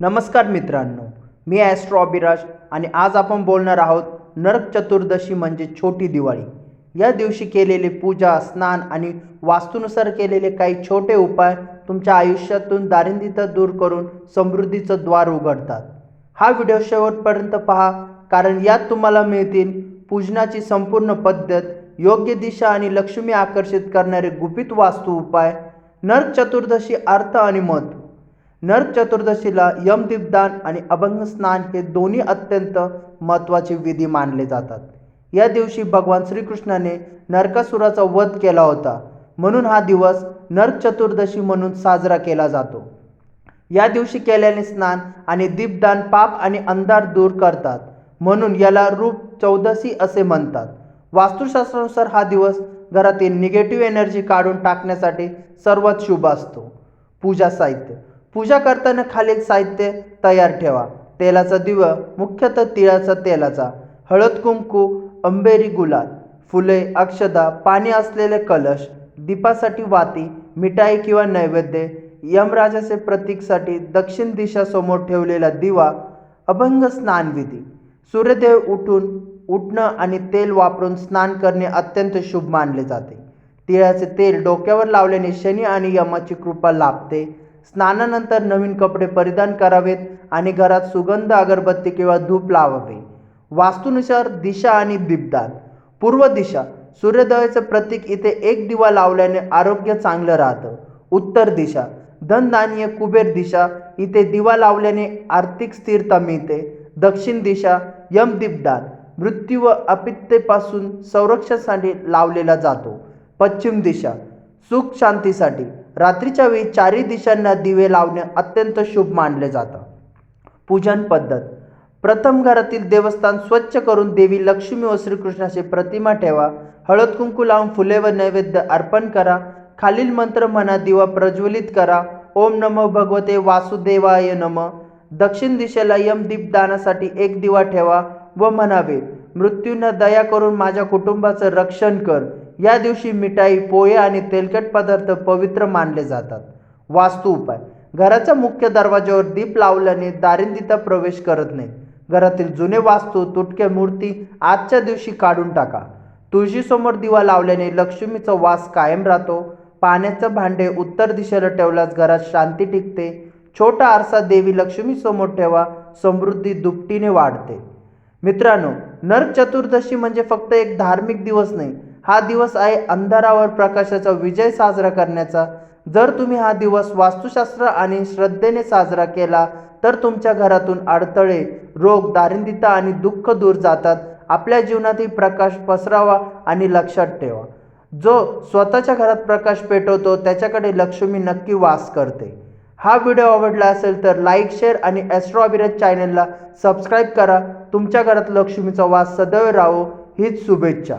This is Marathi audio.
नमस्कार मित्रांनो मी ॲस्ट्रो अभिराज आणि आज आपण बोलणार आहोत नरक चतुर्दशी म्हणजे छोटी दिवाळी. या दिवशी केलेले पूजा स्नान आणि वास्तूनुसार केलेले काही छोटे उपाय तुमच्या आयुष्यातून दारिंद्रता दूर करून समृद्धीचं द्वार उघडतात. हा व्हिडिओ शेवटपर्यंत पहा कारण यात तुम्हाला मिळतील पूजनाची संपूर्ण पद्धत योग्य दिशा आणि लक्ष्मी आकर्षित करणारे गुपित वास्तू उपाय नरक चतुर्दशी अर्थ आणि महत्त्व नर चतुर्दशीला यमदीपदान आणि अभंग स्नान हे दोन्ही अत्यंत महत्त्वाचे विधी मानले जातात. या दिवशी भगवान श्रीकृष्णाने नरकासुराचा वध केला होता. म्हणून हा दिवस नर चतुर्दशी म्हणून साजरा केला जातो. या दिवशी केल्याने स्नान आणि दीपदान पाप आणि अंधार दूर करतात. म्हणून याला रूप चौदशी असे म्हणतात. वास्तुशास्त्रानुसार हा दिवस घरातील निगेटिव्ह एनर्जी काढून टाकण्यासाठी सर्वात शुभ असतो. पूजा साहित्य. पूजा करताना खालील साहित्य तयार ठेवा. तेलाचा दिवा मुख्यतः तिळाचा तेलाचा. हळद कुंकू अंबेरी गुलाल. फुले अक्षदा पाणी असलेले कलश दीपासाठी वाती मिठाई किंवा नैवेद्य यमराजाचे प्रतीकसाठी दक्षिण दिशासमोर ठेवलेला दिवा अभंग स्नानविधी. सूर्यदेव उठून उठणं आणि तेल वापरून स्नान करणे अत्यंत शुभ मानले जाते. तिळाचे तेल डोक्यावर लावल्याने शनी आणि यमाची कृपा लाभते. स्नानानंतर नवीन कपडे परिधान करावेत आणि घरात सुगंध अगरबत्ती किंवा धूप लावावे. वास्तूनुसार दिशा आणि दीपदान पूर्व दिशा सूर्योदयाचं प्रतीक इथे एक दिवा लावल्याने आरोग्य चांगलं राहतं. उत्तर दिशा धनधान्य कुबेर दिशा इथे दिवा लावल्याने आर्थिक स्थिरता मिळते. दक्षिण दिशा यमदीपदान मृत्यू व अपित्तेपासून संरक्षणासाठी लावलेला जातो. पश्चिम दिशा सुख शांतीसाठी. रात्रीच्या वेळी चारही दिशांना दिवे लावणे अत्यंत शुभ मानले जातं. पूजन पद्धत. प्रथम घरातील देवस्थान स्वच्छ करून देवी लक्ष्मी व श्रीकृष्णाची प्रतिमा ठेवा. हळद कुंकू लावून फुले व नैवेद्य अर्पण करा. खालील मंत्र म्हणा दिवा प्रज्वलित करा. ओम नमो भगवते वासुदेवाय नम. दक्षिण दिशेला यमदीपदानासाठी एक दिवा ठेवा व म्हणावे मृत्यूंना दया करून माझ्या कुटुंबाचं रक्षण कर. या दिवशी मिठाई पोहे आणि तेलकट पदार्थ पवित्र मानले जातात. वास्तू उपाय. घराच्या मुख्य दरवाज्यावर दीप लावल्याने दारिद्र्यता प्रवेश करत नाही. घरातील जुने वास्तू तुटक्या मूर्ती आजच्या दिवशी काढून टाका. तुळशीसमोर दिवा लावल्याने लक्ष्मीचा वास कायम राहतो. पाण्याचं भांडे उत्तर दिशेला ठेवल्यास घरात शांती टिकते. छोटा आरसा देवी लक्ष्मीसमोर ठेवा समृद्धी दुपटीने वाढते. मित्रांनो नरक चतुर्दशी म्हणजे फक्त एक धार्मिक दिवस नाही हा दिवस आहे अंधारावर प्रकाशाचा विजय साजरा करण्याचा. जर तुम्ही हा दिवस वास्तुशास्त्र आणि श्रद्धेने साजरा केला तर तुमच्या घरातून अडथळे रोग दारिद्र्यता आणि दुःख दूर जातात. आपल्या जीवनातही प्रकाश पसरावा आणि लक्षात ठेवा. जो स्वतःच्या घरात प्रकाश पेटवतो त्याच्याकडे लक्ष्मी नक्की वास करते. हा व्हिडिओ आवडला असेल तर लाईक शेअर आणि ॲस्ट्रो अभिराज चॅनलला सबस्क्राईब करा. तुमच्या घरात लक्ष्मीचा वास सदैव राहो. हीच शुभेच्छा.